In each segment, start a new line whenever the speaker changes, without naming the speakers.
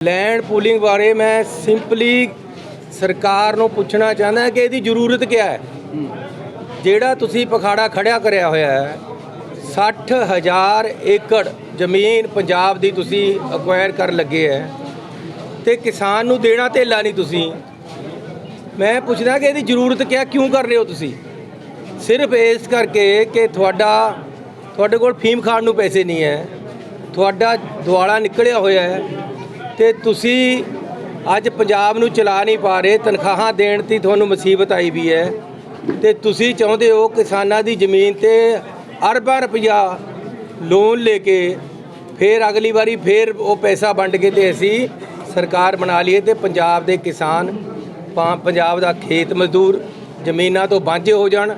Land pooling ਬਾਰੇ ਮੈਂ simply ਸਰਕਾਰ ਨੂੰ ਪੁੱਛਣਾ ਚਾਹੁੰਦਾ ਕਿ ਇਹਦੀ ਜ਼ਰੂਰਤ ਕੀ ਹੈ? ਜਿਹੜਾ ਤੁਸੀਂ ਪਖਾੜਾ ਖੜਿਆ ਕਰਿਆ ਹੋਇਆ ਹੈ 60000 ਏਕੜ ਜ਼ਮੀਨ ਪੰਜਾਬ ਦੀ ਤੁਸੀਂ ਅਕਵਾਇਰ ਕਰਨ ਲੱਗੇ ਹੈ ਤੇ ਕਿਸਾਨ ਨੂੰ ਦੇਣਾ ਧੇਲਾ ਨਹੀਂ ਤੁਸੀਂ। ਮੈਂ ਪੁੱਛਦਾ ਕਿ ਇਹਦੀ ਜ਼ਰੂਰਤ ਕਿਆ ਕਿਉਂ ਕਰ ਰਹੇ ਹੋ ਤੁਸੀਂ? ਸਿਰਫ ਇਸ ਕਰਕੇ ਕਿ ਤੁਹਾਡਾ, ਤੁਹਾਡੇ ਕੋਲ ਫੀਮ ਖਾਣ ਨੂੰ ਪੈਸੇ ਨਹੀਂ ਹੈ, ਤੁਹਾਡਾ ਦੁਆਲਾ ਨਿਕਲਿਆ ਹੋਇਆ ਹੈ। ਤੇ ਤੁਸੀਂ ਅੱਜ ਪੰਜਾਬ ਨੂੰ ਚਲਾ ਨਹੀਂ ਪਾ ਰਹੇ, ਤਨਖਾਹਾਂ ਦੇਣ ਦੀ ਤੁਹਾਨੂੰ ਮੁਸੀਬਤ ਆਈ ਵੀ ਹੈ। ਤੇ ਤੁਸੀਂ ਚਾਹੁੰਦੇ ਹੋ ਕਿਸਾਨਾਂ ਦੀ ਜ਼ਮੀਨ ਤੇ ਅਰਬਾਂ ਰੁਪਇਆ ਲੋਨ ਲੈ ਕੇ ਫਿਰ ਅਗਲੀ ਵਾਰੀ ਫਿਰ ਉਹ ਪੈਸਾ ਵੰਡ ਕੇ ਤੇ ਅਸੀਂ ਸਰਕਾਰ ਬਣਾ ਲਈਏ ਤੇ ਪੰਜਾਬ ਦੇ ਕਿਸਾਨ, ਪਾ- ਪੰਜਾਬ ਦਾ ਖੇਤ ਮਜ਼ਦੂਰ ਜ਼ਮੀਨਾਂ ਤੋਂ ਵਾਂਝੇ ਹੋ ਜਾਣ,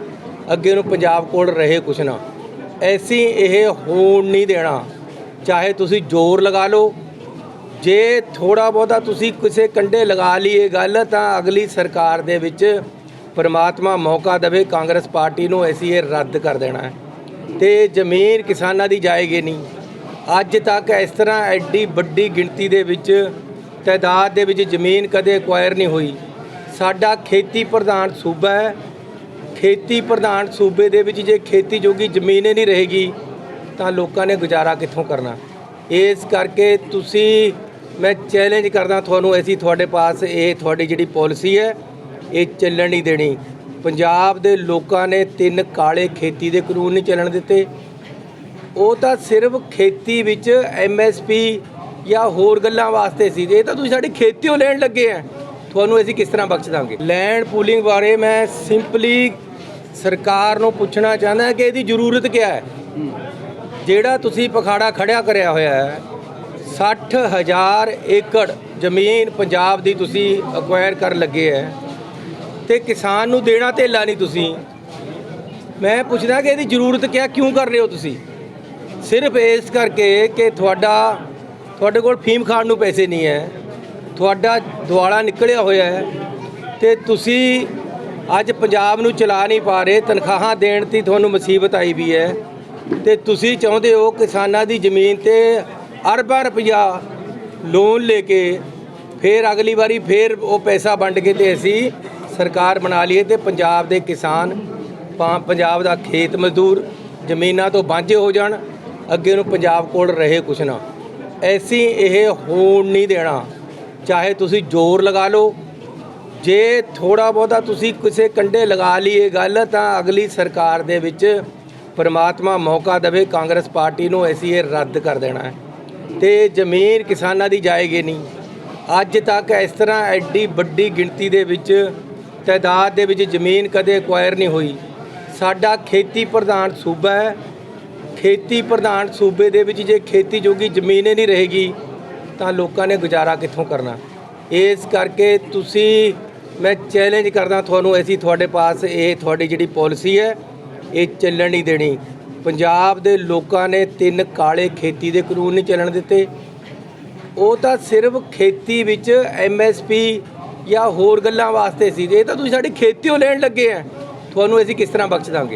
ਅੱਗੇ ਨੂੰ ਪੰਜਾਬ ਕੋਲ ਰਹੇ ਕੁਛ ਨਾ। ਐਸੀ ਇਹ ਹੋਣ ਨਹੀਂ ਦੇਣਾ। ਚਾਹੇ ਤੁਸੀਂ ਜ਼ੋਰ ਲਗਾ ਲਓ ਜੇ ਥੋੜਾ ਬਹੁਤਾ ਤੁਸੀਂ ਕਿਸੇ ਕੰਡੇ ਲਗਾ ਲਈ ਇਹ ਗੱਲ, ਤਾਂ ਅਗਲੀ ਸਰਕਾਰ ਦੇ ਵਿੱਚ ਪਰਮਾਤਮਾ ਮੌਕਾ ਦੇਵੇ, ਕਾਂਗਰਸ ਪਾਰਟੀ ਨੂੰ ਅਸੀਂ ਇਹ ਰੱਦ ਕਰ ਦੇਣਾ ਹੈ। ਤੇ ਜ਼ਮੀਨ ਕਿਸਾਨਾਂ ਦੀ ਜਾਏਗੀ ਨਹੀਂ। ਅੱਜ ਤੱਕ ਇਸ ਤਰ੍ਹਾਂ ਐਡੀ ਵੱਡੀ ਗਿਣਤੀ ਦੇ ਵਿੱਚ, ਤਾਦਾਦ ਦੇ ਵਿੱਚ ਜ਼ਮੀਨ ਕਦੇ ਐਕਵਾਇਰ ਨਹੀਂ ਹੋਈ। ਸਾਡਾ ਖੇਤੀ ਪ੍ਰਧਾਨ ਸੂਬਾ ਹੈ। ਖੇਤੀ ਪ੍ਰਧਾਨ ਸੂਬੇ ਦੇ ਵਿੱਚ ਜੇ ਖੇਤੀ ਜੋਗੀ ਜ਼ਮੀਨ ਹੀ ਨਹੀਂ ਰਹੇਗੀ, ਤਾਂ ਲੋਕਾਂ ਨੇ ਗੁਜ਼ਾਰਾ ਕਿੱਥੋਂ ਕਰਨਾ? ਇਸ ਕਰਕੇ ਤੁਸੀਂ ਮੈਂ ਚੈਲੰਜ ਕਰਦਾ ਤੁਹਾਨੂੰ, ਅਸੀਂ ਤੁਹਾਡੇ ਪਾਸ ਇਹ ਤੁਹਾਡੀ ਜਿਹੜੀ ਪਾਲਿਸੀ ਹੈ, ਇਹ ਚੱਲਣ ਨਹੀਂ ਦੇਣੀ। ਪੰਜਾਬ ਦੇ ਲੋਕਾਂ ਨੇ ਤਿੰਨ ਕਾਲੇ ਖੇਤੀ ਦੇ ਕਾਨੂੰਨ ਨਹੀਂ ਚੱਲਣ ਦਿੱਤੇ। ਉਹ ਤਾਂ ਸਿਰਫ ਖੇਤੀ ਵਿੱਚ ਐਮਐਸਪੀ ਜਾਂ ਹੋਰ ਗੱਲਾਂ ਵਾਸਤੇ ਸੀ। ਇਹ ਤਾਂ ਤੁਸੀਂ ਸਾਡੀ ਖੇਤੀਓ ਲੈਣ ਲੱਗੇ ਆ। ਤੁਹਾਨੂੰ ਅਸੀਂ ਕਿਸ ਤਰ੍ਹਾਂ ਬਖਸ਼ ਦਾਂਗੇ? ਲੈਂਡ ਪੂਲਿੰਗ ਬਾਰੇ ਮੈਂ ਸਿੰਪਲੀ ਸਰਕਾਰ ਨੂੰ ਪੁੱਛਣਾ ਚਾਹੁੰਦਾ ਕਿ ਇਹਦੀ ਜ਼ਰੂਰਤ ਕੀ ਹੈ? ਜਿਹੜਾ ਤੁਸੀਂ ਪਖਾੜਾ ਖੜਿਆ ਕਰਿਆ ਹੋਇਆ ਹੈ 60000 ਏਕੜ ਜ਼ਮੀਨ ਪੰਜਾਬ ਦੀ ਤੁਸੀਂ ਅਕਵਾਇਰ ਕਰਨ ਲੱਗੇ ਹੈ ਤੇ ਕਿਸਾਨ ਨੂੰ ਦੇਣਾ ਧੇਲਾ ਨਹੀਂ ਤੁਸੀਂ। ਮੈਂ ਪੁੱਛਦਾ ਕਿ ਇਹਦੀ ਜ਼ਰੂਰਤ ਕਿਆ ਕਿਉਂ ਕਰ ਰਹੇ ਹੋ ਤੁਸੀਂ? ਸਿਰਫ ਇਸ ਕਰਕੇ ਕਿ ਤੁਹਾਡਾ, ਤੁਹਾਡੇ ਕੋਲ ਫੀਮ ਖਾਣ ਨੂੰ ਪੈਸੇ ਨਹੀਂ ਹੈ। ਤੁਹਾਡਾ ਦੁਆਲਾ ਨਿਕਲਿਆ ਹੋਇਆ ਹੈ ਤੇ ਤੁਸੀਂ ਅੱਜ ਪੰਜਾਬ ਨੂੰ ਚਲਾ ਨਹੀਂ ਪਾ ਰਹੇ, ਤਨਖਾਹਾਂ ਦੇਣ ਦੀ ਤੁਹਾਨੂੰ ਮੁਸੀਬਤ ਆਈ ਵੀ ਹੈ ਤੇ ਤੁਸੀਂ ਚਾਹੁੰਦੇ ਹੋ ਕਿਸਾਨਾਂ ਦੀ ਜ਼ਮੀਨ ਤੇ ਅਰਬਾਂ ਰੁਪਇਆ ਲੋਨ ਲੈ ਕੇ ਫਿਰ ਅਗਲੀ ਵਾਰੀ ਫਿਰ ਉਹ ਪੈਸਾ ਵੰਡ ਕੇ ਤੇ ਅਸੀਂ ਸਰਕਾਰ ਬਣਾ ਲਈਏ ਤੇ ਪੰਜਾਬ ਦੇ ਕਿਸਾਨ, ਪਾ- ਪੰਜਾਬ ਦਾ ਖੇਤ ਮਜ਼ਦੂਰ ਜ਼ਮੀਨਾਂ ਤੋਂ ਵਾਂਝੇ ਹੋ ਜਾਣ, ਅੱਗੇ ਨੂੰ ਪੰਜਾਬ ਕੋਲ ਰਹੇ ਕੁਛ ਨਾ। ਐਸੀ ਇਹ ਹੋਣ ਨਹੀਂ ਦੇਣਾ। ਚਾਹੇ ਤੁਸੀਂ ਜ਼ੋਰ ਲਗਾ ਲਓ, ਜੇ ਥੋੜਾ ਬਹੁਤਾ ਤੁਸੀਂ ਕਿਸੇ ਕੰਡੇ ਲਗਾ ਲਈਏ ਗੱਲ, ਤਾਂ ਅਗਲੀ ਸਰਕਾਰ ਦੇ ਵਿੱਚ ਪਰਮਾਤਮਾ ਮੌਕਾ ਦੇਵੇ, ਕਾਂਗਰਸ ਪਾਰਟੀ ਨੂੰ ਅਸੀਂ ਇਹ ਰੱਦ ਕਰ ਦੇਣਾ ਹੈ। ਤੇ ਜ਼ਮੀਨ ਕਿਸਾਨਾਂ ਦੀ ਜਾਏਗੀ ਨਹੀਂ। ਅੱਜ ਤੱਕ ਇਸ ਤਰ੍ਹਾਂ ਐਡੀ ਵੱਡੀ ਗਿਣਤੀ ਦੇ ਵਿੱਚ, ਤਾਦਾਦ ਦੇ ਵਿੱਚ ਜ਼ਮੀਨ ਕਦੇ ਐਕਵਾਇਰ ਨਹੀਂ ਹੋਈ। ਸਾਡਾ ਖੇਤੀ ਪ੍ਰਧਾਨ ਸੂਬਾ ਹੈ। ਖੇਤੀ ਪ੍ਰਧਾਨ ਸੂਬੇ ਦੇ ਵਿੱਚ ਜੇ ਖੇਤੀ ਜੋਗੀ ਜ਼ਮੀਨ ਹੀ ਨਹੀਂ ਰਹੇਗੀ, ਤਾਂ ਲੋਕਾਂ ਨੇ ਗੁਜ਼ਾਰਾ ਕਿੱਥੋਂ ਕਰਨਾ? ਇਸ ਕਰਕੇ ਤੁਸੀਂ, ਮੈਂ ਚੈਲੰਜ ਕਰਦਾ ਤੁਹਾਨੂੰ, ਅਸੀਂ ਤੁਹਾਡੇ ਪਾਸ ਇਹ ਤੁਹਾਡੀ ਜਿਹੜੀ ਪਾਲਿਸੀ ਹੈ, ਇਹ ਚੱਲਣ ਨਹੀਂ ਦੇਣੀ। ਪੰਜਾਬ ਦੇ ਲੋਕਾਂ ਨੇ ਤਿੰਨ ਕਾਲੇ ਖੇਤੀ ਦੇ ਕਾਨੂੰਨ ਨਹੀਂ ਚੱਲਣ ਦਿੱਤੇ। ਉਹ ਤਾਂ ਸਿਰਫ ਖੇਤੀ ਵਿੱਚ ਐਮਐਸਪੀ ਜਾਂ ਹੋਰ ਗੱਲਾਂ ਵਾਸਤੇ ਸੀ। ਇਹ ਤਾਂ ਤੁਸੀਂ ਸਾਡੀ ਖੇਤੀਓ ਲੈਣ ਲੱਗੇ ਆ। ਤੁਹਾਨੂੰ ਅਸੀਂ ਕਿਸ ਤਰ੍ਹਾਂ ਬਖਸ਼ ਦਾਂਗੇ?